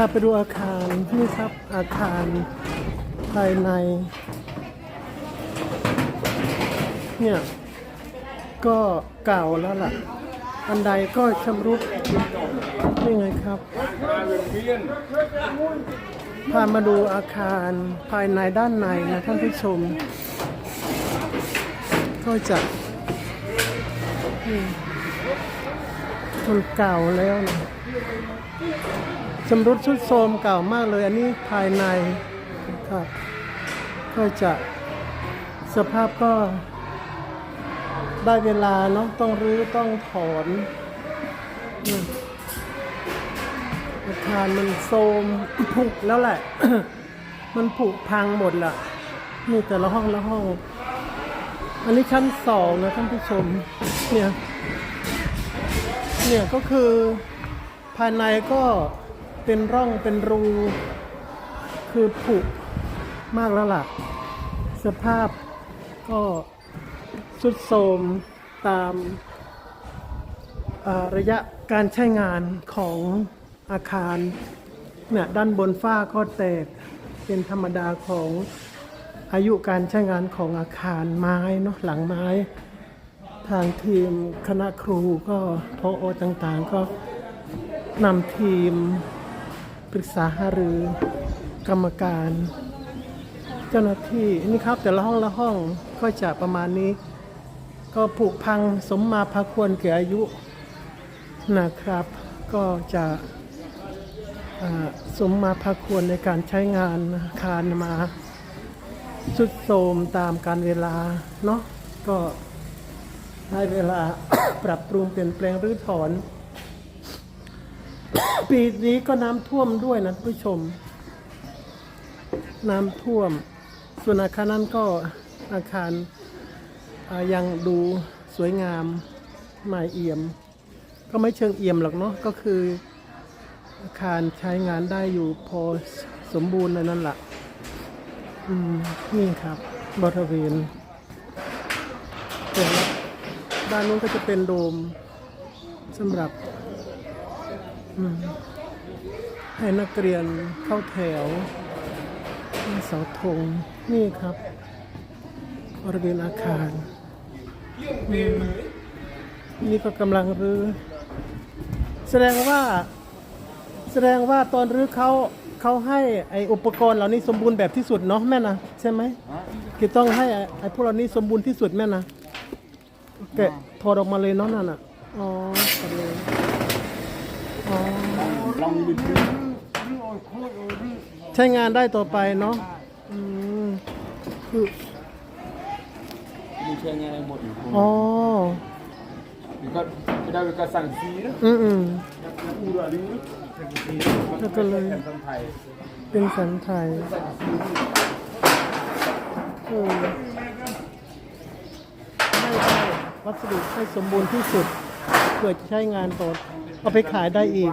าไปดูอาคารนี่ครับอาคารภายใน เนี่ย ก็เก่าแล้วล่ะ อันใดก็ชำรุดนี่ไงครับ พามาดูอาคารภายในด้านในนะท่านผู้ชม ก็จะมันเก่าแล้วนะ ชำรุดชุดโทรมเก่ามากเลย อันนี้ภายในครับก็จะสภาพก็ได้เวลาเนาะต้องรื้อต้องถอนอาคารมันโทมผุแล้วแหละ มันผุพังหมดละนี่แต่ละห้องละห้อง อันนี้ชั้นสองนะท่านผู้ชม เนี่ย เนี่ยก็คือภายในก็ เป็นร่องเป็นรู คือผุมากแล้วล่ะ สภาพก็สุดโทรมตามระยะการใช้งานของอาคารเนี่ยด้านบนฝ้าก็แตกเป็นธรรมดาของอายุการใช้งานของอาคารไม้เนาะหลังไม้ ทางทีมคณะครูก็พออต่างๆก็นำทีม ปรึกษาหารือกรรมการ เจ้าหน้าที่นี่ครับ แต่ละห้องละห้องก็จะประมาณนี้ ก็ผุพังสมมาพาควรแก่อายุนะครับ ก็จะสมมาพาควรในการใช้งานอาคารมาสุดโทมตามการเวลาเนาะก็ได้เวลาปรับปรุงเปลี่ยนแปลงหรือถอน ปีนี้ก็น้ำท่วมด้วยนะผู้ชม น้ำท่วม ส่วนอาคารนั้นก็อาคารยังดูสวยงามไม่เอี่ยม ก็ไม่เชิงเอี่ยมหรอกเนาะก็คือ อาคารใช้งานได้อยู่พอสมบูรณ์เลยนั่นแหละอืม นี่ครับบริเวณด้านนู้นก็จะเป็นโดมสำหรับ ให้นักเรียนเข้าแถวเสาธงนี่ครับบริเวณอาคาร นี่ก็กำลังรื้อแสดงว่าแสดงว่าตอนรื้อเขาเขาให้ไออุปกรณ์เหล่านี้สมบูรณ์แบบที่สุดเนาะแม่นะใช่ไหมคือต้องให้ไอ้ไอพวกเหล่านี้สมบูรณ์ที่สุดแม่นะแกะถอดออกมาเลยเนาะนั่นอะอ๋อถอดเลยอ๋อ ใช้งานได้ต่อไปเนาะอืมคือมีแค่ไงหมดอยู่อ๋อมันก็ไม่ได้เป็นการสั่งซีนะอืมอืมอูราลิงสั่งซีแล้วก็เลยเป็นคนไทยเป็นสันไทยเออให้ได้วัสดุให้สมบูรณ์ที่สุด เพื่อจะใช้งานต่อเอาไปขายได้อีก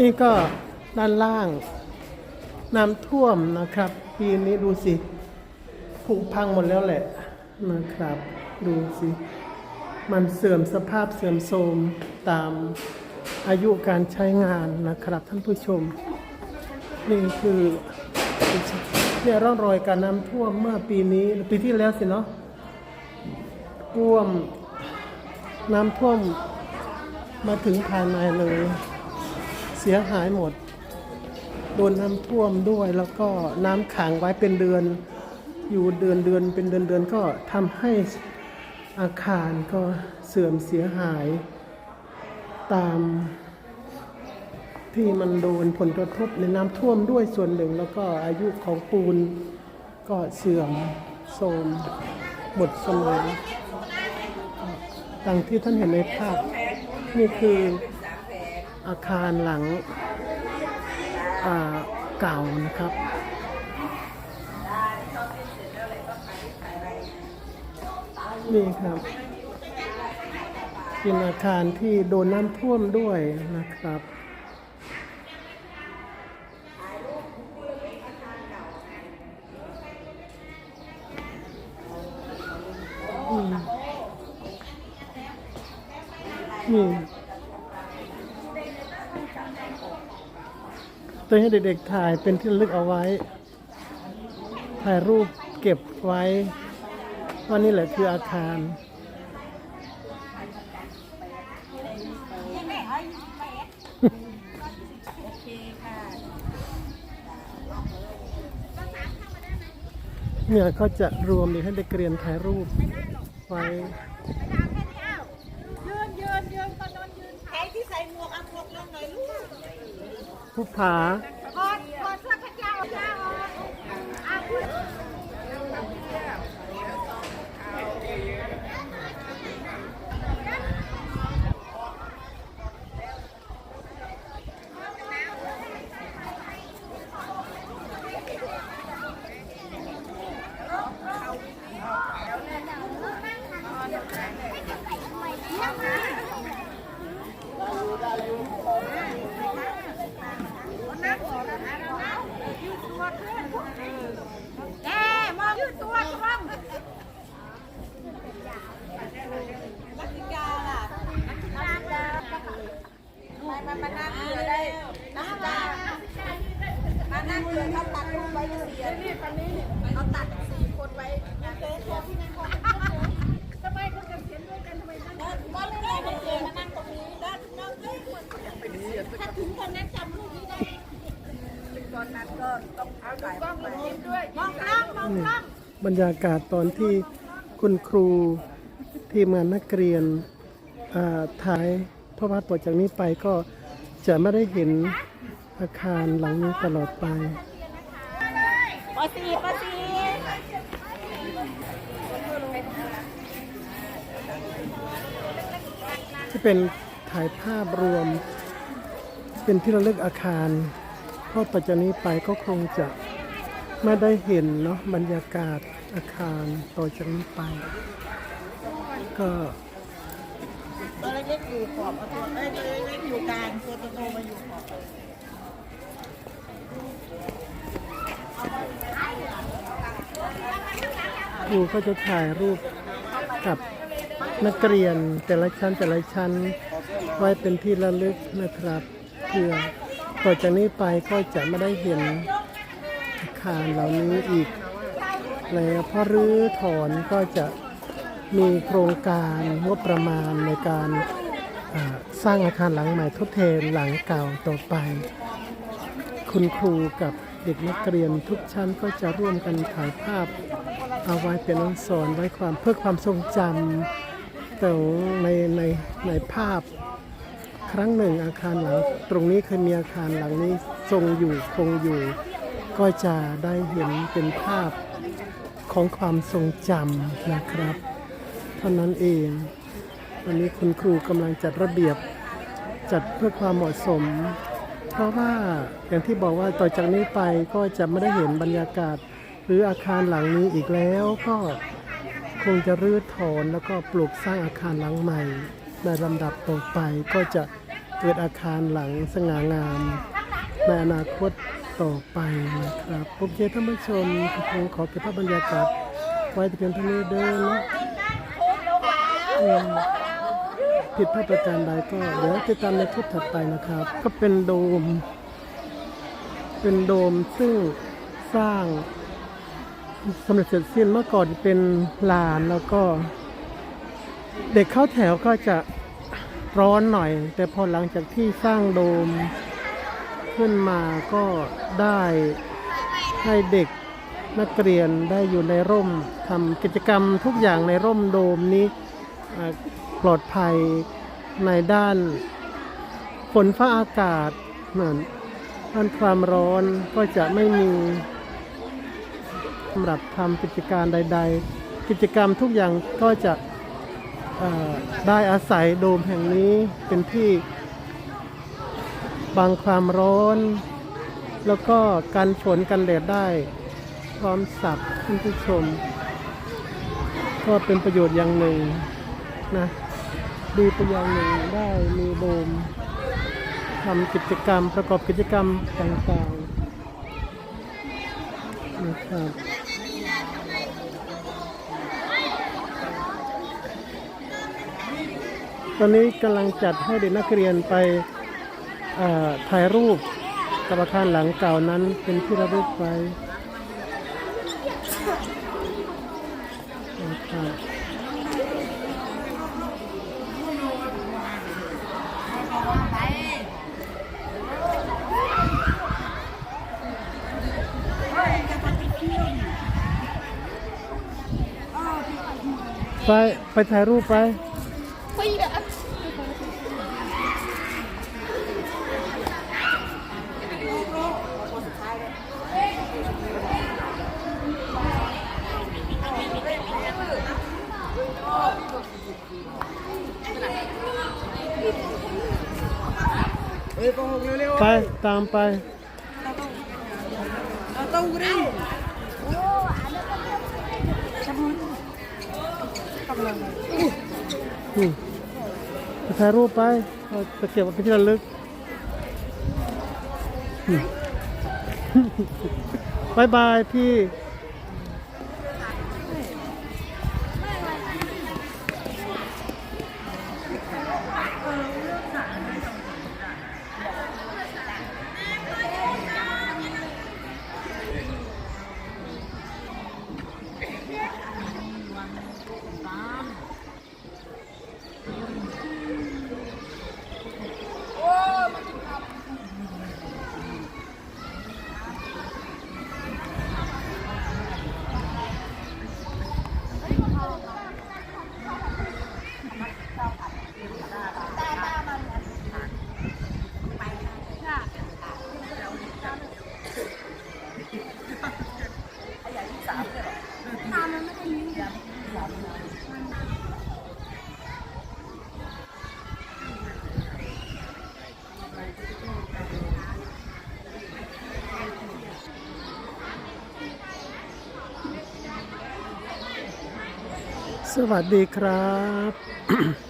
นี่ก็ด้านล่างน้ำท่วมนะครับ ปีนี้ดูสิผุพังหมดแล้วแหละนะครับ ดูสิ มันเสื่อมสภาพเสื่อมโทรมตามอายุการใช้งานนะครับท่านผู้ชม นี่คือเนี่ยร่องรอยการน้ำท่วมเมื่อปีนี้ปีที่แล้วสิเนาะท่วม น้ำท่วมมาถึงภายในเลย สียหายหมด โดนน้ำท่วมด้วยแล้วก็น้ำขังไว้เป็นเดือน อยู่เดือนเดือนเป็นเดือนเดือนก็ทำให้อาคารก็เสื่อมเสียหายตามที่มันโดนผลกระทบในน้ำท่วมด้วยส่วนหนึ่ง แล้วก็อายุของปูนก็เสื่อมโทรมหมดสมัยดังที่ท่านเห็นในภาพ นี่คือ อาคารหลังเก่านะครับ นี่ครับ เป็นอาคารที่โดนน้ำท่วมด้วยนะครับอืม ให้เด็กๆถ่ายเป็นที่ระลึกเอาไว้ ถ่ายรูปเก็บไว้ว่านี่แหละคืออาคาร เนี่ยเขาจะรวมเด็กให้เด็กเรียนถ่ายรูปไว้ ยืนยืนยืนตอนนอนยืนใครที่ใส่หมวกเอาหมวกลงหน่อยลูก ผู้ผา ถอดถอดเสื้อขายาวขายาวออกเอาคุณ แกมองยืดตัวตรงนักกิกาล่ะนักกิกาจะมามามานั่งเรือได้นักกิกามานั่ง เรือเขาตัดลงไปเสียนี่ตนี้เขาตัดสี่คนไว้เจ๊ตัวที่นั่งคนทำไมคนกันเขียนด้วยกันทำไมนั่งก็ไม่ได้เขียนมานั่งตรงนี้ด้านนอกเฮ้ยถ้าถึงคนนั้นจำรูปนี้ได้ตอนนั้นก็ต้องเอากล้องยิ้มด้วยมองกล้องมองกล้องบรรยากาศตอนที่คุณครูทีมงานนักเรียนถ่ายพราะว่าต่อจากนี้ไปก็จะไม่ได้เห็นอาคารหลังนี้ตลอดไป สี่ปสี่ที่เป็นถ่ายภาพรวม เป็นที่ระลึกอาคารเพราะต่อจากนี้ไปก็คงจะไม่ได้เห็นเนาะบรรยากาศอาคารต่อจากนี้ไป ก็ตัวเล็กอยู่ขอบตัวเอ้ยตัวเล็กอยู่กลางตัวโตมาอยู่ขอบ ครูก็จะถ่ายรูปกับนักเรียนแต่ละชั้นแต่ละชั้น ไว้เป็นที่ระลึกนะครับเพื่อต่อจากนี้ไปก็จะไม่ได้เห็นอาคารเหล่านี้อีก แล้วเพราะรื้อถอนก็จะมีโครงการงบประมาณในการสร้างอาคารหลังใหม่ทดแทนหลังเก่าต่อไป คุณครูกับเด็กนักเรียนทุกชั้นก็จะร่วมกันถ่ายภาพ เอาไว้เป็นอนุสรไว้ความเพื่อความทรงจำแต่ในในในภาพครั้งหนึ่งอาคารหลัง ตรงนี้เคยมีอาคารหลังนี้ทรงอยู่คงอยู่ ก็จะได้เห็นเป็นภาพของความทรงจำนะครับ เท่านั้นเองวันนี้คุณครูกำลังจัดระเบียบจัดเพื่อความเหมาะสม เพราะว่าอย่างที่บอกว่าต่อจากนี้ไปก็จะไม่ได้เห็นบรรยากาศ หรืออาคารหลังนี้อีกแล้วก็คงจะรื้อถอนแล้วก็ปลูกสร้างอาคารหลังใหม่ ในลำดับต่อไปก็จะเกิดอาคารหลังสง่างามในอนาคตต่อไปนะครับ โอเคท่านผู้ชมคงขอเก็บภาพบรรยากาศไว้แต่เพียงเท่านี้เดินนะผิดพลาดประการใดก็เดี๋ยวติดตามในคลิปถัดไปนะครับ ก็เป็นโดม เป็นโดมซึ่งสร้าง สำเร็จเสร็จสิ้นเมื่อก่อนเป็นลานแล้วก็ เด็กเข้าแถวก็จะร้อนหน่อย แต่พอหลังจากที่สร้างโดมขึ้นมาก็ได้ให้เด็กนักเรียนได้อยู่ในร่มทำกิจกรรมทุกอย่างในร่มโดมนี้ปลอดภัยในด้านฝนฟ้าอากาศนั่นด้านความร้อนก็จะไม่มีำหรับทำกิจการใด ๆ กิจกรรมทุกอย่างก็จะได้อาศัยโดมแห่งนี้เป็นที่บังความร้อน แล้วก็กันฝนกันแดดได้ พร้อมสับท่านผู้ชม ก็เป็นประโยชน์อย่างหนึ่งนะดีไปอย่างหนึ่งได้มีโบมทำกิจกรรมประกอบกิจกรรมต่างๆนะครับ ตอนนี้กำลังจัดให้เด็กนักเรียนไปถ่ายรูปกับอาคารหลังเก่านั้นเป็นที่ระลึกไว้ไป ไปถ่ายรูปไป ไปตามไปอืมไปถ่ายรูปไปเอาตะเกียบไว้เป็นที่ระลึกอืมบายบายพี่ สวัสดีครับ